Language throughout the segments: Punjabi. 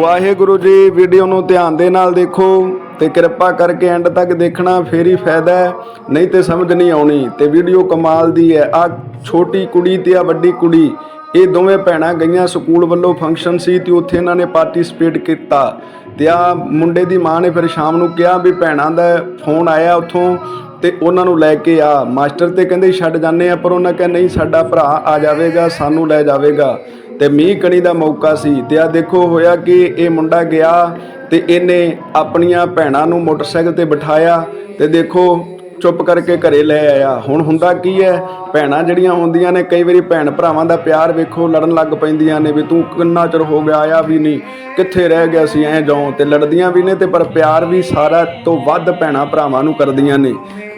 ਵਾਹਿਗੁਰੂ ਜੀ, ਵੀਡੀਓ ਨੂੰ ਧਿਆਨ ਦੇ ਨਾਲ ਦੇਖੋ ਤੇ ਕਿਰਪਾ ਕਰਕੇ ਐਂਡ ਤੱਕ ਦੇਖਣਾ, ਫੇਰ ਹੀ ਫਾਇਦਾ ਹੈ। ਨਹੀਂ ਤੇ ਸਮਝ ਨਹੀਂ ਆਉਣੀ ਤੇ ਵੀਡੀਓ ਕਮਾਲ ਦੀ ਹੈ। ਆ ਛੋਟੀ ਕੁੜੀ ਤੇ ਆ ਵੱਡੀ ਕੁੜੀ, ਇਹ ਦੋਵੇਂ ਭੈਣਾਂ ਗਈਆਂ ਸਕੂਲ ਵੱਲੋਂ ਫੰਕਸ਼ਨ ਸੀ ਤੇ ਉੱਥੇ ਇਹਨਾਂ ਨੇ ਪਾਰਟਿਸਿਪੇਟ ਕੀਤਾ। ਤੇ ਆ ਮੁੰਡੇ ਦੀ ਮਾਂ ਨੇ ਫਿਰ ਸ਼ਾਮ ਨੂੰ ਕਿਹਾ ਵੀ ਭੈਣਾਂ ਦਾ ਫੋਨ ਆਇਆ ਉੱਥੋਂ ਤੇ ਉਹਨਾਂ ਨੂੰ ਲੈ ਕੇ ਆ। ਮਾਸਟਰ ਤੇ ਕਹਿੰਦੇ ਛੱਡ ਜਾਂਦੇ ਆ, ਪਰ ਉਹਨਾਂ ਕਹਿੰਦੇ ਨਹੀਂ, ਸਾਡਾ ਭਰਾ ਆ ਜਾਵੇਗਾ, ਸਾਨੂੰ ਲੈ ਜਾਵੇਗਾ। ਤੇ ਮੀਂਹ ਕਣੀ ਦਾ ਮੌਕਾ ਸੀ ਤੇ ਆ ਦੇਖੋ ਹੋਇਆ ਕਿ ਇਹ ਮੁੰਡਾ ਗਿਆ ਤੇ ਇਹਨੇ ਆਪਣੀਆਂ ਭੈਣਾਂ ਨੂੰ ਮੋਟਰਸਾਈਕਲ ਤੇ ਬਿਠਾਇਆ ਤੇ ਦੇਖੋ ਚੁੱਪ ਕਰਕੇ ਘਰੇ ਲੈ ਆਇਆ। ਹੁਣ ਹੁੰਦਾ ਕੀ ਹੈ? ਭੈਣਾਂ ਜਿਹੜੀਆਂ ਹੁੰਦੀਆਂ ਨੇ, ਕਈ ਵਾਰੀ ਭੈਣ ਭਰਾਵਾਂ ਦਾ ਪਿਆਰ ਵੇਖੋ ਲੜਨ ਲੱਗ ਪੈਂਦੀਆਂ ਨੇ ਵੀ ਤੂੰ ਕਿੰਨਾ ਚਿਰ ਹੋ ਗਿਆ, ਆਇਆ ਵੀ ਨਹੀਂ, ਕਿੱਥੇ ਰਹਿ ਗਿਆ ਸੀ, ਐ ਜਾਉ ਤੇ ਲੜਦੀਆਂ ਵੀ ਨੇ ਤੇ ਪਰ ਪਿਆਰ ਵੀ ਸਾਰਾ ਤੋਂ ਵੱਧ ਭੈਣਾਂ ਭਰਾਵਾਂ ਨੂੰ ਕਰਦੀਆਂ ਨੇ।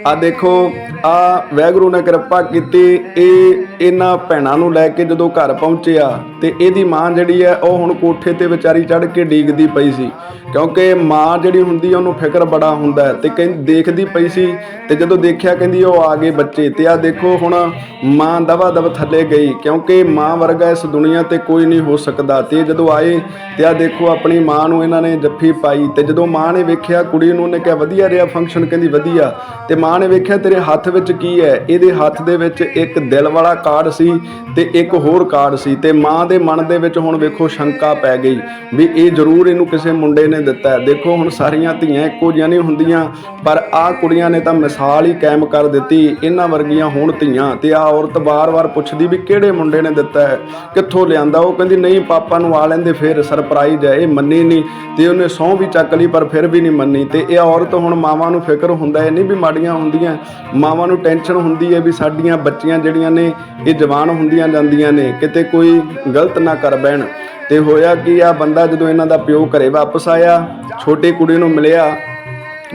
ਆ ਦੇਖੋ, ਆ ਵੈਗਰੂ ਨੇ ਕਿਰਪਾ ਕੀਤੀ, ਇਹ ਇਹਨਾਂ ਭੈਣਾਂ ਨੂੰ ਲੈ ਕੇ ਜਦੋਂ ਘਰ ਪਹੁੰਚਿਆ ਤੇ ਇਹਦੀ ਮਾਂ ਜਿਹੜੀ ਹੈ, ਉਹ ਹੁਣ ਕੋਠੇ ਤੇ ਵਿਚਾਰੀ ਚੜ ਕੇ ਡੀਗਦੀ ਪਈ ਸੀ। ਕਿਉਂਕਿ ਮਾਂ ਜਿਹੜੀ ਹੁੰਦੀ ਉਹਨੂੰ ਫਿਕਰ ਬੜਾ ਹੁੰਦਾ ਹੈ। ਤੇ ਕਹਿੰਦੀ ਦੇਖਦੀ ਪਈ ਸੀ, ਤੇ ਜਦੋਂ ਦੇਖਿਆ, ਕਹਿੰਦੀ ਉਹ ਆ ਗਏ ਬੱਚੇ। ਤੇ ਆ ਦੇਖੋ, ਹੁਣ ਮਾਂ ਦਵਾ ਦਵ ਥੱਲੇ ਗਈ, ਕਿਉਂਕਿ ਮਾਂ ਵਰਗਾ ਇਸ ਦੁਨੀਆ ਤੇ ਕੋਈ ਨਹੀਂ ਹੋ ਸਕਦਾ। ਤੇ ਜਦੋਂ ਆਏ, ਤੇ ਆ ਦੇਖੋ, ਆਪਣੀ ਮਾਂ ਨੂੰ ਇਹਨਾਂ ਨੇ ਜੱਫੀ ਪਾਈ। ਤੇ ਜਦੋਂ ਮਾਂ ਨੇ ਵੇਖਿਆ, ਕੁੜੀ ਨੂੰ ਉਹਨੇ ਕਿਹਾ, ਵਧੀਆ ਰਿਹਾ ਫੰਕਸ਼ਨ ਕਹਿੰਦੀ, ਵਧੀਆ। ਤੇ ਮਾਂ ਨੇ ਵੇਖਿਆ ਤੇਰੇ ਹੱਥ ਵਿੱਚ ਕੀ ਹੈ? ਇਹਦੇ ਹੱਥ ਦੇ ਵਿੱਚ ਇੱਕ ਦਿਲ ਵਾਲਾ ਕਾਰਡ ਸੀ ਤੇ ਇੱਕ ਹੋਰ ਕਾਰਡ ਸੀ ਤੇ ਮਾਂ ਦੇ ਮਨ ਦੇ ਵਿੱਚ ਹੁਣ ਵੇਖੋ ਸ਼ੰਕਾ ਪੈ ਗਈ ਵੀ ਇਹ ਜ਼ਰੂਰ ਇਹਨੂੰ ਕਿਸੇ ਮੁੰਡੇ ਨੇ ਦਿੱਤਾ ਦੇਖੋ ਹੁਣ ਸਾਰੀਆਂ ਧੀਆਂ ਇੱਕੋ ਜਿਹੀਆਂ ਨਹੀਂ ਹੁੰਦੀਆਂ, ਪਰ ਆਹ ਕੁੜੀਆਂ ਨੇ ਤਾਂ ਮਿਸਾਲ ਹੀ ਕਾਇਮ ਕਰ ਦਿੱਤੀ। ਇਹਨਾਂ ਵਰਗੀਆਂ ਹੁਣ ਧੀਆਂ ਤੇ ਆਹ ਔਰਤ ਵਾਰ-ਵਾਰ ਪੁੱਛਦੀ ਵੀ ਕਿਹੜੇ ਮੁੰਡੇ ਨੇ ਦਿੱਤਾ ਹੈ? ਕਿੱਥੋਂ ਲਿਆਂਦਾ? ਉਹ ਕਹਿੰਦੀ, ਨਹੀਂ, ਪਾਪਾ ਨੂੰ ਆ ਲੈਂਦੇ, ਫਿਰ ਸਰਪ੍ਰਾਈਜ਼ ਹੈ, ਇਹ ਮੰਨੀ ਨਹੀਂ। ਤੇ ਉਹਨੇ ਸਹੁੰ ਵੀ ਚੱਕ ਲਈ, ਪਰ ਫਿਰ ਵੀ ਨਹੀਂ ਮੰਨੀ। ਤੇ ਇਹ ਔਰਤ ਹੁਣ ਮਾਵਾਂ ਨੂੰ ਫਿਕਰ ਹੁੰਦਾ, ਇਹ ਨਹੀਂ ਵੀ ਮਾੜੀਆਂ ਹੁੰਦੀਆਂ। ਮਾਵਾਂ ਨੂੰ ਟੈਨਸ਼ਨ ਹੁੰਦੀ ਹੈ ਵੀ ਸਾਡੀਆਂ ਬੱਚੀਆਂ ਜਿਹੜੀਆਂ ਨੇ, ਇਹ ਜਵਾਨ ਹੁੰਦੀਆਂ ਜਾਂਦੀਆਂ ਨੇ, ਕਿਤੇ ਕੋਈ ਗਲਤ ਨਾ ਕਰ ਬਹਿਣ। ਤੇ ਹੋਇਆ ਕਿ ਆ, ਬੰਦਾ ਜਦੋਂ ਇਹਨਾਂ ਦਾ ਪਿਓ ਘਰੇ ਵਾਪਸ ਆਇਆ, ਛੋਟੀ ਕੁੜੀ ਨੂੰ ਮਿਲਿਆ,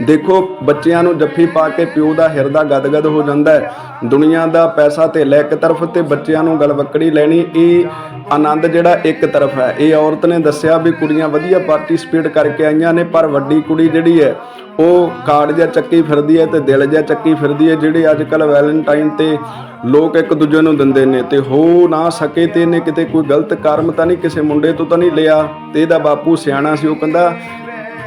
ਦੇਖੋ ਬੱਚਿਆਂ ਨੂੰ ਜੱਫੀ ਪਾ ਕੇ ਪਿਓ ਦਾ ਹਿਰਦਾ ਗਦਗਦ ਹੋ ਜਾਂਦਾ ਹੈ। ਦੁਨੀਆ ਦਾ ਪੈਸਾ ਤੇ ਲੈ ਇੱਕ ਤਰਫ ਤੇ ਬੱਚਿਆਂ ਨੂੰ ਗਲਵੱਕੜੀ ਲੈਣੀ, ਇਹ ਆਨੰਦ ਜਿਹੜਾ ਇੱਕ ਤਰਫ ਹੈ। ਇਹ ਔਰਤ ਨੇ ਦੱਸਿਆ ਵੀ ਕੁੜੀਆਂ ਵਧੀਆ ਪਾਰਟਿਸਿਪੇਟ ਕਰਕੇ ਆਈਆਂ ਨੇ, ਪਰ ਵੱਡੀ ਕੁੜੀ ਜਿਹੜੀ ਹੈ, ਉਹ ਕਾਰਡ ਜਿਹਾ ਚੱਕੀ ਫਿਰਦੀ ਹੈ ਤੇ ਦਿਲ ਜਿਹਾ ਚੱਕੀ ਫਿਰਦੀ ਹੈ, ਜਿਹੜੇ ਅੱਜ ਕੱਲ ਵੈਲੈਂਟਾਈਨ ਤੇ ਲੋਕ ਇੱਕ ਦੂਜੇ ਨੂੰ ਦਿੰਦੇ ਨੇ ਤੇ ਹੋ ਨਾ ਸਕੇ ਤੇ ਇਹਨੇ ਕਿਤੇ ਕੋਈ ਗਲਤ ਕਰਮ ਤਾਂ ਨਹੀਂ ਕਿਸੇ ਮੁੰਡੇ ਤੋਂ ਤਾਂ ਨਹੀਂ ਲਿਆ ਤੇ ਇਹਦਾ ਬਾਪੂ ਸਿਆਣਾ ਸੀ, ਉਹ ਕਹਿੰਦਾ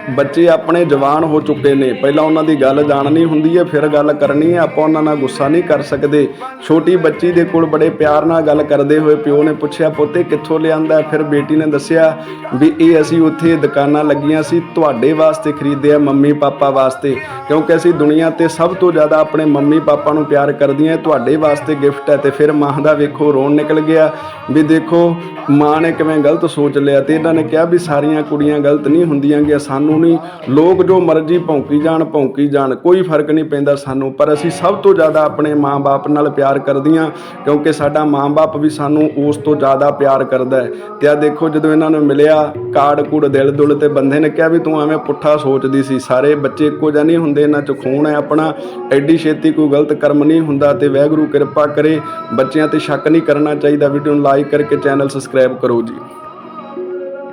ਬੱਚੇ ਆਪਣੇ ਜਵਾਨ ਹੋ ਚੁੱਕੇ ਨੇ। ਪਹਿਲਾਂ ਉਹਨਾਂ ਦੀ ਗੱਲ ਜਾਣਨੀ ਹੁੰਦੀ ਹੈ ਫਿਰ ਗੱਲ ਕਰਨੀ ਹੈ ਆਪਾਂ ਉਹਨਾਂ ਨਾਲ ਗੁੱਸਾ ਨਹੀਂ ਕਰ ਸਕਦੇ। ਛੋਟੀ ਬੱਚੀ ਦੇ ਕੋਲ ਬੜੇ ਪਿਆਰ ਨਾਲ ਗੱਲ ਕਰਦੇ ਹੋਏ ਪਿਓ ਨੇ ਪੁੱਛਿਆ, ਪੋਤੇ ਕਿੱਥੋਂ ਲਿਆਂਦਾ? ਫਿਰ ਬੇਟੀ ਨੇ ਦੱਸਿਆ ਵੀ ਇਹ ਅਸੀਂ ਉੱਥੇ ਦੁਕਾਨਾਂ ਲੱਗੀਆਂ ਸੀ, ਤੁਹਾਡੇ ਵਾਸਤੇ ਖਰੀਦਿਆ ਮੰਮੀ ਪਾਪਾ ਵਾਸਤੇ। ਕਿਉਂਕਿ ਅਸੀਂ ਦੁਨੀਆ ਤੇ ਸਭ ਤੋਂ ਜ਼ਿਆਦਾ ਆਪਣੇ ਮੰਮੀ ਪਾਪਾ ਨੂੰ ਪਿਆਰ ਕਰਦੀਆਂ ਤੁਹਾਡੇ ਵਾਸਤੇ ਗਿਫਟ ਹੈ। ਤੇ ਫਿਰ ਮਾਂ ਦਾ ਵੇਖੋ, ਰੋਣ ਨਿਕਲ ਗਿਆ ਵੀ ਦੇਖੋ, ਮਾਂ ਨੇ ਕਿਵੇਂ ਗਲਤ ਸੋਚ ਲਿਆ। ਤੇ ਇਹਨਾਂ ਨੇ ਕਿਹਾ ਵੀ ਸਾਰੀਆਂ ਕੁੜੀਆਂ ਗਲਤ ਨਹੀਂ ਹੁੰਦੀਆਂ ਗਿਆ, ਸਾਨੂੰ ਨਹੀਂ ਲੋਕ ਜੋ ਮਰਜ਼ੀ ਭੌਂਕੀ ਜਾਣ ਭੌਂਕੀ ਜਾਣ, ਕੋਈ ਫ਼ਰਕ ਨਹੀਂ ਪੈਂਦਾ ਸਾਨੂੰ, ਪਰ ਅਸੀਂ ਸਭ ਤੋਂ ਜ਼ਿਆਦਾ ਆਪਣੇ ਮਾਂ-ਬਾਪ ਨਾਲ ਪਿਆਰ ਕਰਦੀਆਂ ਕਿਉਂਕਿ ਸਾਡਾ ਮਾਂ-ਬਾਪ ਵੀ ਸਾਨੂੰ ਉਸ ਤੋਂ ਜ਼ਿਆਦਾ ਪਿਆਰ ਕਰਦਾ ਹੈ। ਤੇ ਆ ਦੇਖੋ, ਜਦੋਂ ਇਹਨਾਂ ਨੂੰ ਮਿਲਿਆ ਕਾੜ ਕੂੜ ਦਿਲ ਦੁਲ ਤੇ ਬੰਦੇ ਨੇ ਕਿਹਾ ਵੀ ਤੂੰ ਐਵੇਂ ਪੁੱਠਾ ਸੋਚਦੀ ਸੀ। ਸਾਰੇ ਬੱਚੇ ਇੱਕੋ ਜਿਹਾ ਨਹੀਂ ਹੁੰਦੇ, ਇਹਨਾਂ ਚ ਖੂਨ ਹੈ ਆਪਣਾ, ਐਡੀ ਛੇਤੀ ਕੋਈ ਗਲਤ ਕਰਮ ਨਹੀਂ ਹੁੰਦਾ ਤੇ ਵਾਹਿਗੁਰੂ ਕਿਰਪਾ ਕਰੇ, ਬੱਚਿਆਂ ਤੇ ਸ਼ੱਕ ਨਹੀਂ ਕਰਨਾ ਚਾਹੀਦਾ। ਵੀਡੀਓ ਨੂੰ ਲਾਈਕ ਕਰਕੇ ਚੈਨਲ ਸਬਸਕ੍ਰਾਈਬ ਕਰੋ ਜੀ।